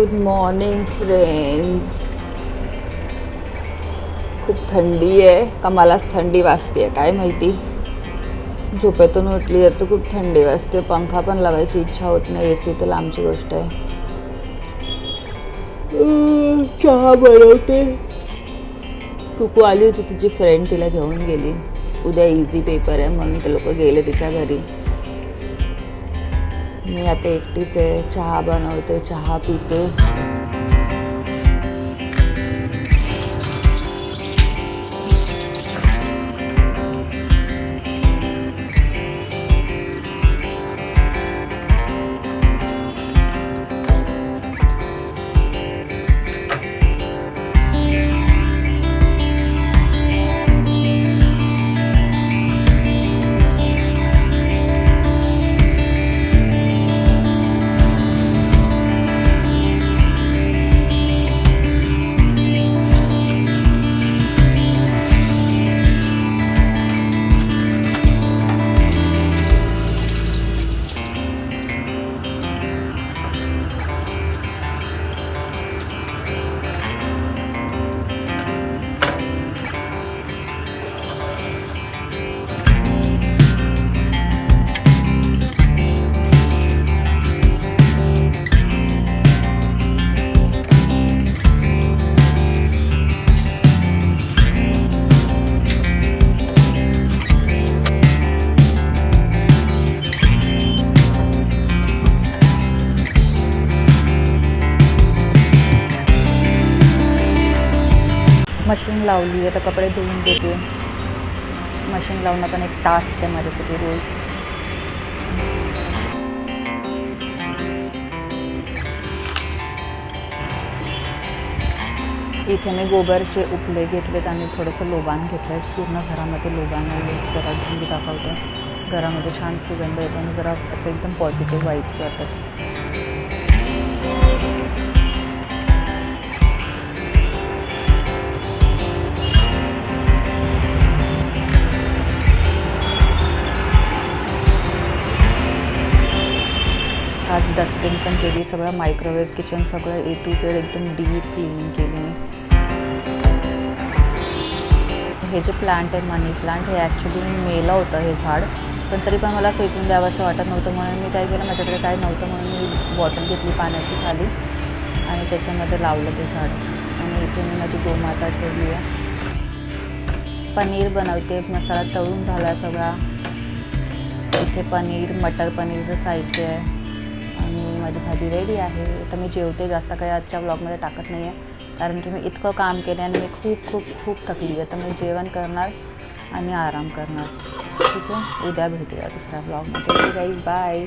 Good morning friends खूप थंडी आहे. का मलाच थंडी वाजते काय माहिती? झोपेतून उठली तर खूप थंडी वाजते. पंखा पण लावायची इच्छा होत नाही. ए सी तर लांबची गोष्ट आहे. चहा बनवते. कुकू आली होती तिची फ्रेंड तिला घेऊन गेली. उद्या इझी पेपर आहे म्हणून ते लोक गेले तिच्या घरी. मी आता एकटीच आहे चहा बनवते चहा पिते. मशीन लावली आता कपडे धुवून देते. मशीन लावणं पण एक टास्क आहे माझ्यासाठी रोज. इथे मी गोबरचे उपले घेतलेत आणि थोडंसं लोबान घेतलं आहे पूर्ण घरामध्ये लोबान आले जरा तुम्ही दाखवते. घरामध्ये छान सुगंध येतो आणि जरा असं एकदम पॉझिटिव्ह वाईब्स वाटतात. डस्टिंग पण केली सगळं मायक्रोवेव्ह किचन सगळं ए टू झेड एकदम डीप क्लिनिंग केली. मी हे जे प्लांट आहे मनी प्लांट हे ॲक्च्युली मेलं होतं हे झाड. पण तरी पण मला फेकून द्यावं असं वाटत नव्हतं. म्हणून मी काय केलं माझ्याकडे काय नव्हतं म्हणून मी बॉटल घेतली पाण्याची खाली आणि त्याच्यामध्ये लावलं ते झाड. आणि इथे मी माझी गोमाता ठेवली आहे. पनीर बनवते मसाला तळून झाला सगळा. इथे पनीर मटर पनीरचं साहित्य आहे. माझी भाजी रेडी आहे. तर मी जेवते जास्त काही आजच्या ब्लॉगमध्ये टाकत नाही आहे कारण की मी इतकं काम केलं आणि मी खूप खूप खूप थकली आहे. तर मी जेवण करणार आणि आराम करणार. ठीक आहे? उद्या भेटूया दुसऱ्या ब्लॉगमध्ये गाईज बाय